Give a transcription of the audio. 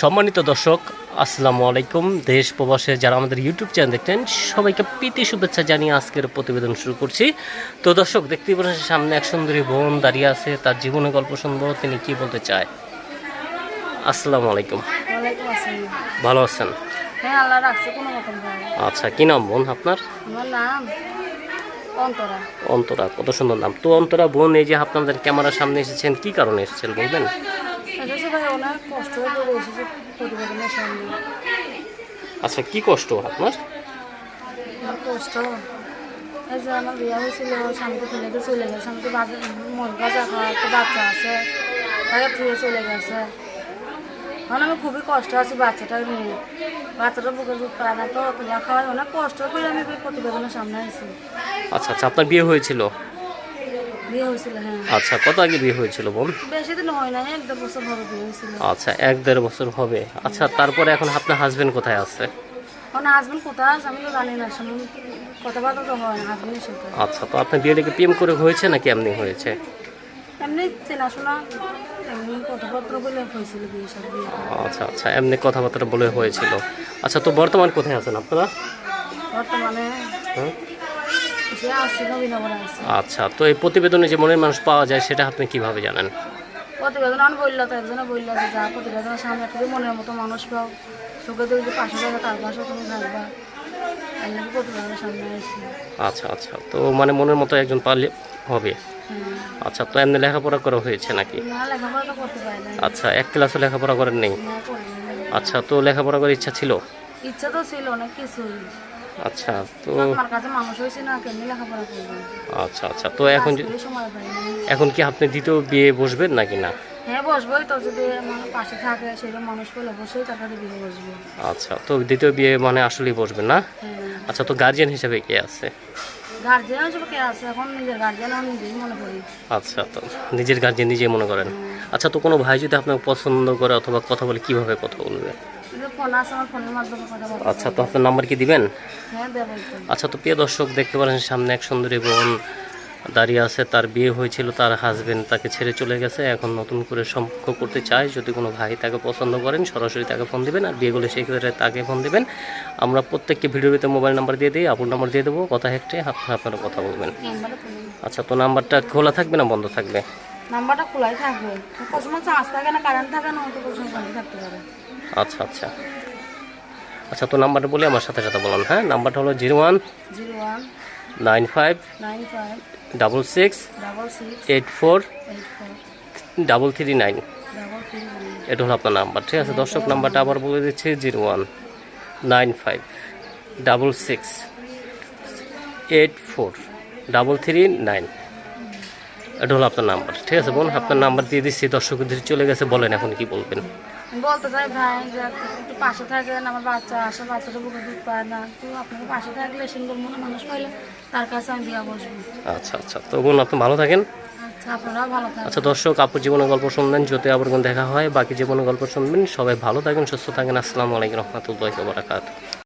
সম্মানিত দর্শক আসসালামু আলাইকুম। দেশ প্রবাসে যারা আমাদের ইউটিউব চ্যানেল দেখতেন সবাইকে প্রীতি শুভেচ্ছা জানিয়ে আজকের প্রতিবেদন শুরু করছি। তো দর্শক দেখতেই পাচ্ছেন সামনে এক সুন্দরী বোন দাঁড়িয়ে আছে তার জীবনে গল্প শুনব তিনি কি বলতে চায়? আসসালামু আলাইকুম। ওয়ালাইকুম ভালো আছেন? হ্যাঁ আচ্ছা কি নাম বোন আপনার? অন্তরা। অন্তরা কত সুন্দর নাম। তো অন্তরা বোন এই যে আপনাদের ক্যামেরার সামনে এসেছেন কি কারণে এসেছেন বলবেন? ভাই অনেক কষ্ট এসেছে প্রতিবেদনের সামনে। আচ্ছা কি কষ্ট আপনার? কষ্ট। এই যে আমার বিয়ে হয়েছিল স্বামীকে ফেলে দিয়ে চলে গেছে। মন খাওয়া একটা বাচ্চা আছে। তাকে থুয়ে চলে গেছে। মানে আমি খুবই কষ্ট আছি বাচ্চাটা নিয়ে। বাচ্চাটা বুকে দুধ পায় না তো তুলা খাওয়াই অনেক কষ্ট করে আমি প্রতিবেদনের সামনে আচ্ছা আচ্ছা আপনার বিয়ে হয়েছিল? বিয়ে হয়েছিল হ্যাঁ। আচ্ছা কত আগে বিয়ে হয়েছিল বোন বেশি দিন হয় না এক দেড় বছর হবে বিয়ে হয়েছিল। আচ্ছা এক দেড় বছর হবে। আচ্ছা তারপরে এখন আপনার হাজবেন্ড কোথায় আছে? আমার হাজবেন্ড কোথায় আছে আমি তো জানি না সামনে কথাবার্তা তো হয় না হাজবেন্ডের সাথে। আচ্ছা তো আপনার বিয়েটা কি প্রেম করে হয়েছে নাকি এমনি হয়েছে? এমনি চেনাশোনা এমনি কথাবার্তা বলে হয়েছিল বিয়ে সব বিয়ে আচ্ছা আচ্ছা এমনি কথাবার্তা বলে হয়েছিল। আচ্ছা তো বর্তমান কোথায় আছেন আপনারা? বর্তমানে হুম? আচ্ছা তো এই প্রতিবেদনে যে মনের মানুষ পাওয়া যায় সেটা আপনি কীভাবে জানেন? প্রতিবেদন আমি বলল তো একজনে বলল যে যা প্রতিবেদনের সামনে একটা মনের মতো মানুষ পাও। সুখে তুমি যে পাশে থাকবে তার পাশে তুমি থাকবা এই নাকি প্রতিবেদনের সামনে আসছি আচ্ছা আচ্ছা তো মানে মনের মতো একজন পারলে হবে। হ্যাঁ। আচ্ছা তো এমনি লেখাপড়া করা হয়েছে নাকি? আচ্ছা এক ক্লাসও লেখাপড়া করেন নেই। আচ্ছা তো লেখাপড়া করার ইচ্ছা ছিল? ইচ্ছা তো ছিল অনেক কিছুই। আচ্ছা তো আচ্ছা আচ্ছা তো এখন এখন কি আপনি দ্বিতীয় বিয়ে বসবেন নাকি না? হ্যাঁ বসবোই তো যদি পাশে থাকে সেরকম মানুষ পেলে অবশ্যই তারপরে বিয়ে বসবো। আচ্ছা তো দ্বিতীয় বিয়ে মানে আসলেই বসবেন না? হ্যাঁ। আচ্ছা তো গার্জিয়ান হিসেবে কে আছে? গার্জিয়ান হিসেবে কে আছে? এখন নিজের গার্জিয়ান আমি নিজেই মনে করি। আচ্ছা তো নিজের গার্জিয়ান নিজেই মনে করেন। আচ্ছা তো কোনো ভাই যদি আপনাকে পছন্দ করে অথবা কথা বলে কীভাবে কথা বলবে? আচ্ছা তো আপনার নাম্বার কি দিবেন? হ্যাঁ আচ্ছা তো প্রিয় দর্শক দেখতে পারেন সামনে এক সুন্দরী বোন দাঁড়িয়ে আছে। তার বিয়ে হয়েছিল তার হাজবেন্ড তাকে ছেড়ে চলে গেছে। এখন নতুন করে সম্পর্ক করতে চায়। যদি কোনো ভাই তাকে পছন্দ করেন সরাসরি তাকে ফোন দিবেন। আর বিয়ে করলে সেই ক্ষেত্রে তাকে ফোন দিবেন। আমরা প্রত্যেককে ভিডিওতে মোবাইল নাম্বার দিয়ে দিই। আপুর নাম্বার দিয়ে দেবো। কথা হেঁটে আপনারা আপনারা কথা বলবেন। আচ্ছা তো নাম্বারটা খোলা থাকবে না বন্ধ থাকবে? নাম্বারটা খোলাই থাকবে। চার্জ থাকে না কারেন্ট থাকে না হয়তো বন্ধ থাকতে পারে। আচ্ছা আচ্ছা। আচ্ছা তো নাম্বারটা বলে আমার সাথে সাথে বলুন হ্যাঁ? নাম্বারটা হলো zero one zero one nine five nine five double six double six eight four eight four double three nine. Double three nine. এটা হলো আপনার নাম্বার ঠিক আছে? দর্শক নাম্বারটা আবার বলে দিচ্ছি zero one nine five double six eight four double three nine. এটা হলো আপনার নাম্বার ঠিক আছে বোন? আপনার নাম্বার দিয়ে দিচ্ছি দর্শকদের চলে গেছে বলেন এখন কি বলবেন? বলতে চাই ভাই যে একটু পাশে থাকেন আমার বাচ্চা আসে বাচ্চাটা বুকে দুধ পায় না তো আপনাকে পাশে থাকলে সুন্দর মনে মানুষ পাইলে তার কাছে আমি বিয়া বসবো। আচ্ছা আচ্ছা। তো বোন আপনি ভালো থাকেন? আচ্ছা আচ্ছা দর্শক আপুর জীবনের গল্প শুনবেন যদি আবার দেখা হয় বাকি জীবনের গল্প শুনবেন। সবাই ভালো থাকেন সুস্থ থাকেন। আসসালামু আলাইকুম রহমতুল্লাহ বারাকাত